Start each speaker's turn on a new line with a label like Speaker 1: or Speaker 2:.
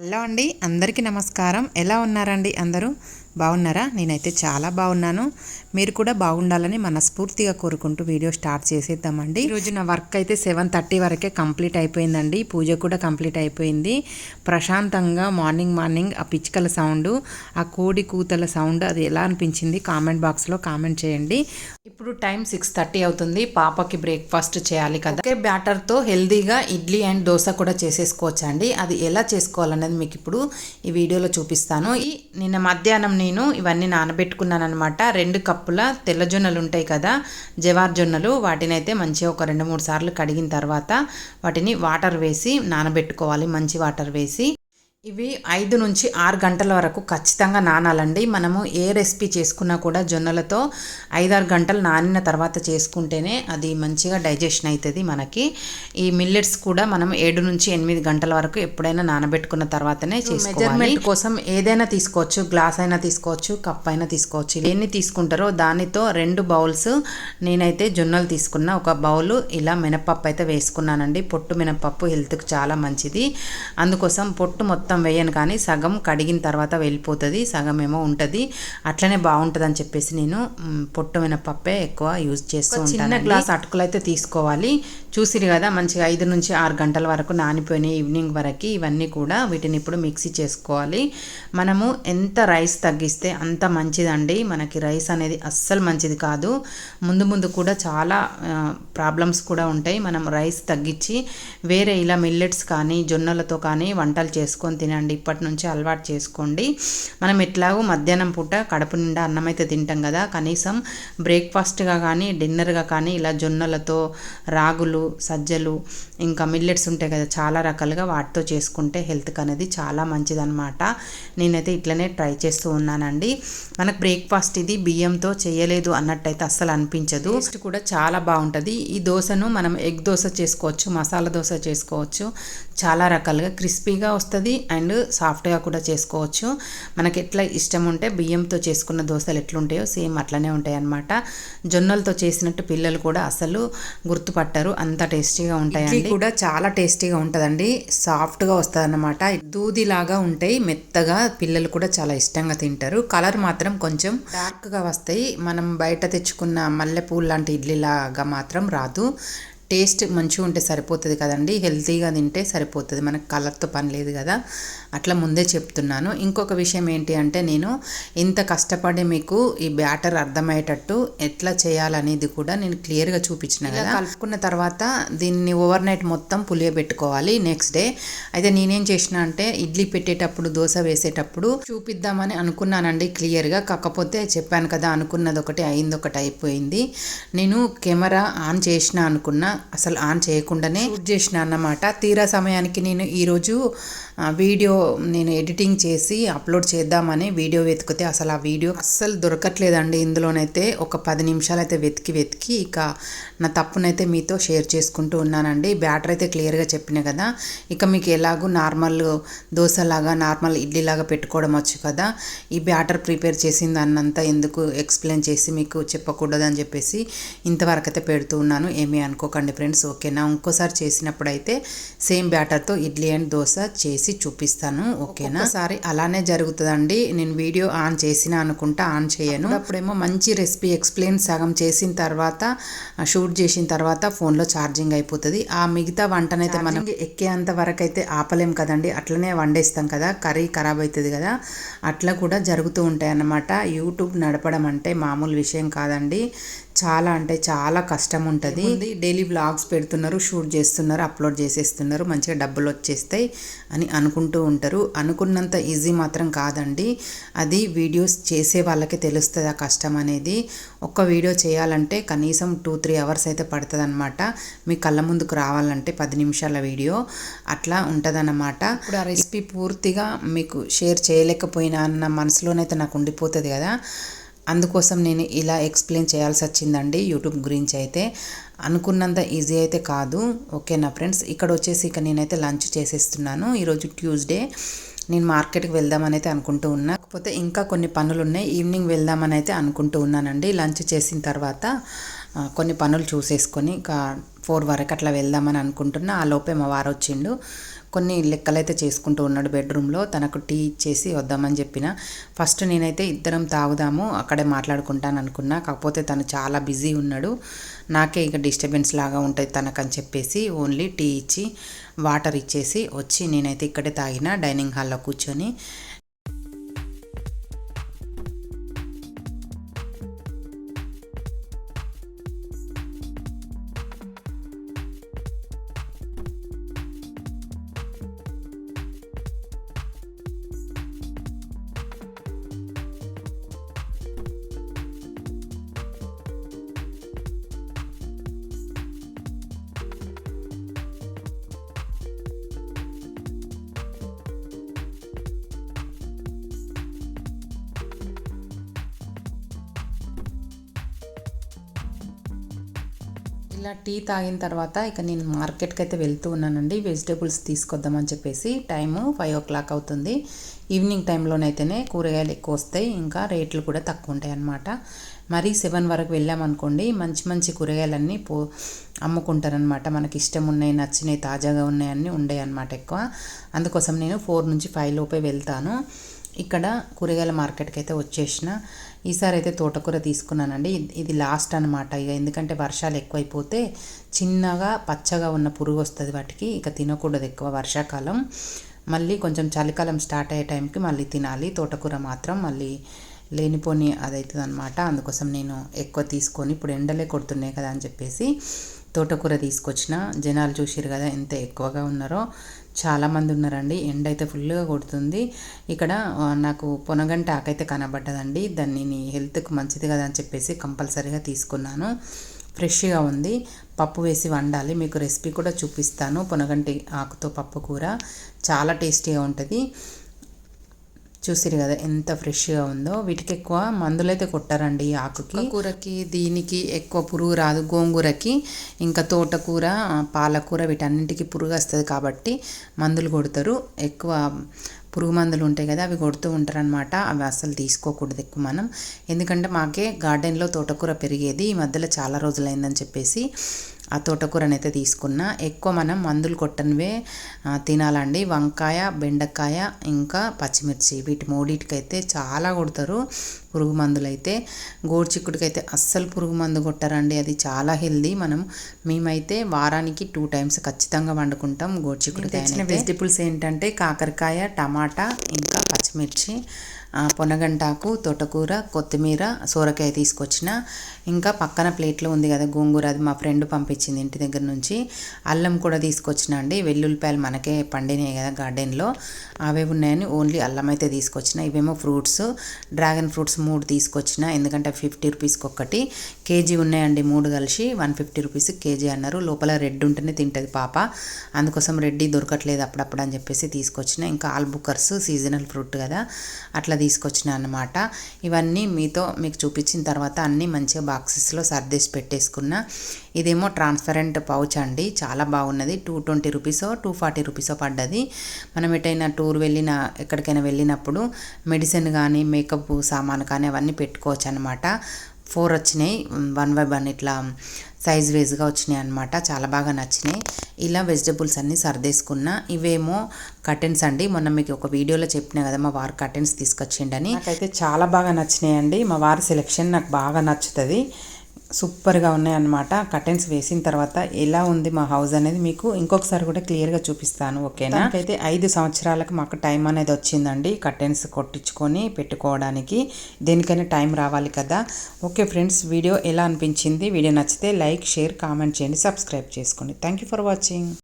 Speaker 1: Hello అండి అందరికీ నమస్కారం. ఎలా ఉన్నారండి అందరూ? బాగున్నారా? నేనైతే చాలా బాగున్నాను. మీరు కూడా బాగుండాలని మనస్ఫూర్తిగా కోరుకుంటూ వీడియో స్టార్ట్ చేసేద్దామండి. ఈరోజు నా వర్క్ అయితే సెవెన్ థర్టీ వరకే కంప్లీట్ అయిపోయిందండి. పూజ కూడా కంప్లీట్ అయిపోయింది. ప్రశాంతంగా మార్నింగ్ మార్నింగ్ ఆ పిచ్చుకల సౌండ్ ఆ కోడి కూతల సౌండ్ అది ఎలా అనిపించింది కామెంట్ బాక్స్లో కామెంట్ చేయండి. ఇప్పుడు టైం సిక్స్ థర్టీ అవుతుంది. పాపకి బ్రేక్ఫాస్ట్ చేయాలి కదా. ఒకే బ్యాటర్తో హెల్దీగా ఇడ్లీ అండ్ దోశ కూడా చేసేసుకోవచ్చండి. అది ఎలా చేసుకోవాలనేది మీకు ఇప్పుడు ఈ వీడియోలో చూపిస్తాను. ఈ నిన్న మధ్యాహ్నం నేను ఇవన్నీ నానబెట్టుకున్నాను అనమాట రెండు కప్పుల తెల్ల జొన్నలు ఉంటాయి కదా జవార్ జొన్నలు. వాటిని అయితే మంచిగా ఒక రెండు మూడు సార్లు కడిగిన తర్వాత వాటిని వాటర్ వేసి నానబెట్టుకోవాలి మంచి వాటర్ వేసి. ఇవి ఐదు నుంచి ఆరు గంటల వరకు ఖచ్చితంగా నానాలండి. మనము ఏ రెసిపీ చేసుకున్నా కూడా జొన్నలతో ఐదారు గంటలు నానిన తర్వాత చేసుకుంటేనే అది మంచిగా డైజెషన్ అవుతుంది మనకి. ఈ మిల్లెట్స్ కూడా మనం ఏడు నుంచి ఎనిమిది గంటల వరకు ఎప్పుడైనా నానబెట్టుకున్న తర్వాతనే మెజర్మెంట్ కోసం ఏదైనా తీసుకోవచ్చు గ్లాస్ అయినా తీసుకోవచ్చు కప్ అయినా తీసుకోవచ్చు. ఎన్ని తీసుకుంటారో దానితో రెండు బౌల్స్ నేనైతే జొన్నలు తీసుకున్న. ఒక బౌల్ ఇలా మినపప్పు అయితే వేసుకున్నానండి. పొట్టు మినపప్పు హెల్త్కి చాలా మంచిది. అందుకోసం పొట్టు మొత్తం మొత్తం వేయను కానీ సగం కడిగిన తర్వాత వెళ్ళిపోతుంది సగం ఏమో ఉంటుంది. అట్లనే బాగుంటుంది అని చెప్పేసి నేను పొట్టు మినపప్పే ఎక్కువ యూజ్ చేస్తూ చిన్న గ్లాస్ అటుకులు అయితే తీసుకోవాలి. చూసిరు కదా మంచిగా ఐదు నుంచి ఆరు గంటల వరకు నానిపోయినాయి ఈవినింగ్ వరకు ఇవన్నీ కూడా వీటిని ఇప్పుడు మిక్సీ చేసుకోవాలి. మనము ఎంత రైస్ తగ్గిస్తే అంత మంచిదండి. మనకి రైస్ అనేది అస్సలు మంచిది కాదు. ముందు ముందు కూడా చాలా ప్రాబ్లమ్స్ కూడా ఉంటాయి. మనం రైస్ తగ్గించి వేరే ఇలా మిల్లెట్స్ కానీ జొన్నలతో కానీ వంటలు చేసుకొని తినండి. ఇప్పటి నుంచి అలవాటు చేసుకోండి. మనం ఎట్లాగో మధ్యాహ్నం పూట కడుపు నిండా అన్నం అయితే తింటాం కదా. కనీసం బ్రేక్ఫాస్ట్గా కానీ డిన్నర్గా కానీ ఇలా జొన్నలతో రాగులు సజ్జలు ఇంకా మిల్లెట్స్ ఉంటాయి కదా చాలా రకాలుగా వాటితో చేసుకుంటే హెల్త్కి అనేది చాలా మంచిదన్నమాట. నేనైతే ఇట్లనే ట్రై చేస్తూ ఉన్నానండి. మనకు బ్రేక్ఫాస్ట్ ఇది బియ్యంతో చేయలేదు అన్నట్టయితే అస్సలు అనిపించదు. టేస్ట్ కూడా చాలా బాగుంటుంది. ఈ దోశను మనం ఎగ్ దోశ చేసుకోవచ్చు మసాలా దోశ చేసుకోవచ్చు. చాలా రకాలుగా క్రిస్పీగా వస్తుంది. అండ్ సాఫ్ట్గా కూడా చేసుకోవచ్చు. మనకి ఎట్లా ఇష్టం ఉంటే బియ్యంతో చేసుకున్న దోశలు ఎట్లుంటాయో సేమ్ అట్లనే ఉంటాయి అన్నమాట జొన్నలతో చేసినట్టు పిల్లలు కూడా అసలు గుర్తుపట్టరు. అంత టేస్టీగా ఉంటాయండి. కూడా చాలా టేస్టీగా ఉంటుందండి. సాఫ్ట్గా వస్తుంది అన్నమాట దూదిలాగా ఉంటాయి. మెత్తగా పిల్లలు కూడా చాలా ఇష్టంగా తింటారు. కలర్ మాత్రం కొంచెం డార్క్గా వస్తాయి. మనం బయట తెచ్చుకున్న మల్లెపూలు లాంటి ఇడ్లీలాగా మాత్రం రాదు. టేస్ట్ మంచిగా ఉంటే సరిపోతుంది కదండి. హెల్తీగా తింటే సరిపోతుంది. మనకు కలర్తో పని లేదు కదా. అట్లా ముందే చెప్తున్నాను. ఇంకొక విషయం ఏంటి అంటే నేను ఇంత కష్టపడి మీకు ఈ బ్యాటర్ అర్థమయ్యేటట్టు ఎట్లా చేయాలనేది కూడా నేను క్లియర్గా చూపించిన కదా. కలుపుకున్న తర్వాత దీన్ని ఓవర్ నైట్ మొత్తం పులియబెట్టుకోవాలి నెక్స్ట్ డే. అయితే నేనేం చేసిన అంటే ఇడ్లీ పెట్టేటప్పుడు దోశ వేసేటప్పుడు చూపిద్దామని అనుకున్నానండి క్లియర్గా. కాకపోతే చెప్పాను కదా అనుకున్నది ఒకటి అయింది ఒకటి అయిపోయింది. నేను కెమెరా ఆన్ చేసిన అనుకున్నా. అసలు ఆన్ చేయకుండానే షూట్ చేసిన అన్నమాట. తీరా సమయానికి నేను ఈరోజు వీడియో నేను ఎడిటింగ్ చేసి అప్లోడ్ చేద్దామని వీడియో వెతికితే అసలు ఆ వీడియో అస్సలు దొరకట్లేదండి. ఇందులోనైతే ఒక పది నిమిషాలు అయితే వెతికి వెతికి ఇక నా తప్పునైతే మీతో షేర్ చేసుకుంటూ ఉన్నానండి. బ్యాటర్ అయితే క్లియర్గా చెప్పిన కదా ఇక మీకు ఎలాగో నార్మల్ దోశలాగా నార్మల్ ఇడ్లీలాగా పెట్టుకోవడం వచ్చు కదా ఈ బ్యాటర్ ప్రిపేర్ చేసింది అన్నంతా ఎందుకు ఎక్స్ప్లెయిన్ చేసి మీకు చెప్పకూడదని చెప్పేసి ఇంతవరకు అయితే పెడుతూ ఉన్నాను. ఏమీ అనుకోకండి. ఫ్రెండ్స్. ఓకేనా ఇంకోసారి చేసినప్పుడు అయితే సేమ్ బ్యాటర్తో ఇడ్లీ అండ్ దోశ చేసి చూపిస్తాను. ఓకేనా? సారి అలానే జరుగుతుందండి. నేను వీడియో ఆన్ చేసిన అనుకుంటా ఆన్ చేయను. అప్పుడేమో మంచి రెసిపీ ఎక్స్ప్లెయిన్ సగం చేసిన తర్వాత షూట్ చేసిన తర్వాత ఫోన్లో ఛార్జింగ్ అయిపోతుంది. ఆ మిగతా వంటనైతే మనం ఎక్కేంత వరకు అయితే ఆపలేం కదండి. అట్లనే వండేస్తాం కదా. కర్రీ ఖరాబ్ అవుతుంది కదా. అట్లా కూడా జరుగుతూ ఉంటాయి అన్నమాట యూట్యూబ్ నడపడం అంటే మామూలు విషయం కాదండి. చాలా అంటే చాలా కష్టం ఉంటుంది. డైలీ బ్లాగ్స్ పెడుతున్నారు షూట్ చేస్తున్నారు అప్లోడ్ చేసేస్తున్నారు మంచిగా డబ్బులు వచ్చేస్తాయి అని అనుకుంటూ ఉంటారు. అనుకున్నంత ఈజీ మాత్రం కాదండి. అది వీడియోస్ చేసే వాళ్ళకి తెలుస్తుంది ఆ కష్టం అనేది. ఒక్క వీడియో చేయాలంటే కనీసం టూ త్రీ అవర్స్ అయితే పడుతుంది అనమాట మీ కళ్ళ ముందుకు రావాలంటే పది నిమిషాల వీడియో. అట్లా ఉంటుందన్నమాట. ఇప్పుడు ఆ రెసిపీ పూర్తిగా మీకు షేర్ చేయలేకపోయినా అన్న మనసులోనైతే నాకు ఉండిపోతుంది కదా. అందుకోసం నేను ఇలా ఎక్స్ప్లెయిన్ చేయాల్సి వచ్చిందండి యూట్యూబ్ గురించి అయితే. అనుకున్నంత ఈజీ అయితే కాదు. ఓకేనా ఫ్రెండ్స్ ఇక్కడ వచ్చేసి ఇక నేనైతే లంచ్ చేసేస్తున్నాను. ఈరోజు ట్యూస్డే నేను మార్కెట్కి వెళ్దామని అయితే అనుకుంటూ ఉన్నా. కాకపోతే ఇంకా కొన్ని పనులు ఉన్నాయి ఈవినింగ్ వెళ్దామని అయితే అనుకుంటూ ఉన్నానండి. లంచ్ చేసిన తర్వాత కొన్ని పనులు చూసేసుకొని ఇంకా ఫోర్ వరకు అట్లా వెళ్దామని అనుకుంటున్నా. ఆ లోపే మా వారు వచ్చిండు. కొన్ని లెక్కలైతే చేసుకుంటూ ఉన్నాడు బెడ్రూమ్లో. తనకు టీ ఇచ్చేసి వద్దామని చెప్పిన. ఫస్ట్ నేనైతే ఇద్దరం తాగుదాము అక్కడే మాట్లాడుకుంటాను అనుకున్నా. కాకపోతే తను చాలా బిజీ ఉన్నాడు. నాకే ఇక డిస్టర్బెన్స్ లాగా ఉంటుంది తనకని చెప్పేసి ఓన్లీ టీ ఇచ్చి వాటర్ ఇచ్చేసి వచ్చి నేనైతే ఇక్కడే తాగిన డైనింగ్ హాల్లో కూర్చొని. ఇలా టీ తాగిన తర్వాత ఇక నేను మార్కెట్కి అయితే వెళ్తూ ఉన్నానండి. వెజిటేబుల్స్ తీసుకొద్దామని చెప్పేసి టైము ఫైవ్ ఓ క్లాక్ అవుతుంది. ఈవినింగ్ టైంలోనైతేనే కూరగాయలు ఎక్కువ వస్తాయి. ఇంకా రేట్లు కూడా తక్కువ ఉంటాయి అన్నమాట. మరీ సెవెన్ వరకు వెళ్ళామనుకోండి మంచి మంచి కూరగాయలన్నీ పో అమ్ముకుంటారనమాట మనకి ఇష్టం ఉన్నాయి నచ్చినాయి తాజాగా ఉన్నాయన్నీ ఉండే అనమాట ఎక్కువ. అందుకోసం నేను ఫోర్ నుంచి ఫైవ్ లోపే వెళ్తాను. ఇక్కడ కూరగాయల మార్కెట్కి అయితే వచ్చేసిన. ఈసారి అయితే తోటకూర తీసుకున్నానండి. ఇది- లాస్ట్ అనమాట ఇక ఎందుకంటే వర్షాలు ఎక్కువైపోతే చిన్నగా పచ్చగా ఉన్న పురుగు వస్తుంది వాటికి. ఇక తినకూడదు ఎక్కువ వర్షాకాలం. మళ్ళీ కొంచెం చలికాలం స్టార్ట్ అయ్యే టైంకి మళ్ళీ తినాలి. తోటకూర మాత్రం మళ్ళీ లేనిపోని అదవుతుంది అనమాట అందుకోసం నేను ఎక్కువ తీసుకొని ఇప్పుడు ఎండలే కొడుతున్నాయి కదా అని చెప్పేసి తోటకూర తీసుకొచ్చిన. జనాలు చూసిరు కదా ఎంత ఎక్కువగా ఉన్నారో. చాలామంది ఉన్నారండి. ఎండ అయితే ఫుల్గా కొడుతుంది. ఇక్కడ నాకు పొనగంట ఆకైతే కనబడ్డదండి. దాన్ని నీ హెల్త్కి మంచిది కదా అని చెప్పేసి కంపల్సరీగా తీసుకున్నాను. ఫ్రెష్గా ఉంది. పప్పు వేసి వండాలి. మీకు రెసిపీ కూడా చూపిస్తాను. పొనగంటి ఆకుతో పప్పు కూర. చాలా టేస్టీగా ఉంటుంది. చూసిరు కదా ఎంత ఫ్రెష్గా ఉందో. వీటికి ఎక్కువ మందులైతే కొట్టారండి ఈ ఆకుకి. కూరకి దీనికి ఎక్కువ పురుగు రాదు. గోంగూరకి ఇంకా తోటకూర పాలకూర వీటన్నింటికి పురుగు వస్తుంది కాబట్టి మందులు కొడతారు. ఎక్కువ పురుగు మందులు ఉంటాయి కదా అవి కొడుతూ ఉంటారు అనమాట అవి అసలు తీసుకోకూడదు ఎక్కువ మనం. ఎందుకంటే మాకే గార్డెన్లో తోటకూర పెరిగేది. ఈ మధ్యలో చాలా రోజులైందని చెప్పేసి ఆ తోటకూరని అయితే తీసుకున్నా. ఎక్కువ మనం మందులు కొట్టనివే తినాలండి. వంకాయ బెండకాయ ఇంకా పచ్చిమిర్చి వీటి మూడింటికైతే చాలా కొడతారు పురుగు మందులు అయితే గోడ్చిక్కుడికైతే అస్సలు పురుగు మందు కొట్టారండి. అది చాలా హెల్దీ. మనం మేమైతే వారానికి టూ టైమ్స్ ఖచ్చితంగా వండుకుంటాం గోడ్చిక్కుడు వెజిటబుల్స్ ఏంటంటే కాకరకాయ టమాటా ఇంకా పచ్చిమిర్చి పొనగంటాకు తోటకూర కొత్తిమీర సోరకాయ తీసుకొచ్చిన. ఇంకా పక్కన ప్లేట్లో ఉంది కదా గోంగూర అది మా ఫ్రెండ్ పంపించింది ఇంటి దగ్గర నుంచి. అల్లం కూడా తీసుకొచ్చిన అండి. వెల్లుల్లిపాయలు మనకే పండినాయి కదా గార్డెన్లో. అవే ఉన్నాయని ఓన్లీ అల్లం అయితే తీసుకొచ్చిన. ఇవేమో ఫ్రూట్స్ డ్రాగన్ ఫ్రూట్స్ మూడు తీసుకొచ్చిన. ఎందుకంటే ఫిఫ్టీ రూపీస్కి ఒక్కటి. కేజీ ఉన్నాయండి మూడు కలిసి. వన్ ఫిఫ్టీ రూపీస్ కేజీ అన్నారు. లోపల రెడ్ ఉంటేనే తింటుంది పాప. అందుకోసం రెడ్డి దొరకట్లేదు అప్పుడప్పుడు అని చెప్పేసి తీసుకొచ్చిన. ఇంకా ఆల్బుకర్స్ సీజనల్ ఫ్రూట్ కదా. అట్లా తీసుకొచ్చిన అనమాట ఇవన్నీ మీతో మీకు చూపించిన తర్వాత అన్నీ మంచిగా బాక్సెస్లో సర్దేసి పెట్టేసుకున్న. ఇదేమో ట్రాన్స్పరెంట్ పౌచ్ అండి. చాలా బాగున్నది. టూ ట్వంటీ రూపీసో టూ ఫార్టీ రూపీసో పడ్డది. మనం ఎటైనా టూర్ వెళ్ళిన ఎక్కడికైనా వెళ్ళినప్పుడు మెడిసిన్ కానీ మేకప్ సామాన్ కానీ అవన్నీ పెట్టుకోవచ్చు అనమాట ఫోర్ వచ్చినాయి. వన్ బై వన్ ఇట్లా సైజ్ వేజ్గా వచ్చినాయి అనమాట చాలా బాగా నచ్చినాయి. ఇలా వెజిటబుల్స్ అన్నీ సర్దేసుకున్నా. ఇవేమో కర్టెన్స్ అండి. మొన్న మీకు ఒక వీడియోలో చెప్పిన కదా మా వారు కర్టెన్స్ తీసుకొచ్చిండని. నాకైతే చాలా బాగా నచ్చినాయి అండి మా వారి సెలెక్షన్ నాకు బాగా నచ్చుతుంది. సూపర్గా ఉన్నాయన్నమాట. కర్టెన్స్ వేసిన తర్వాత ఎలా ఉంది మా హౌస్ అనేది మీకు ఇంకొకసారి కూడా క్లియర్గా చూపిస్తాను ఓకేనా? అయితే ఐదు సంవత్సరాలకు మాకు టైం అనేది వచ్చిందండి కర్టెన్స్ కొట్టించుకొని పెట్టుకోవడానికి. దేనికైనా టైం రావాలి కదా. ఓకే ఫ్రెండ్స్ వీడియో ఎలా అనిపించింది? వీడియో నచ్చితే లైక్ షేర్ కామెంట్ చేయండి సబ్స్క్రైబ్ చేసుకోండి. Thank you for watching.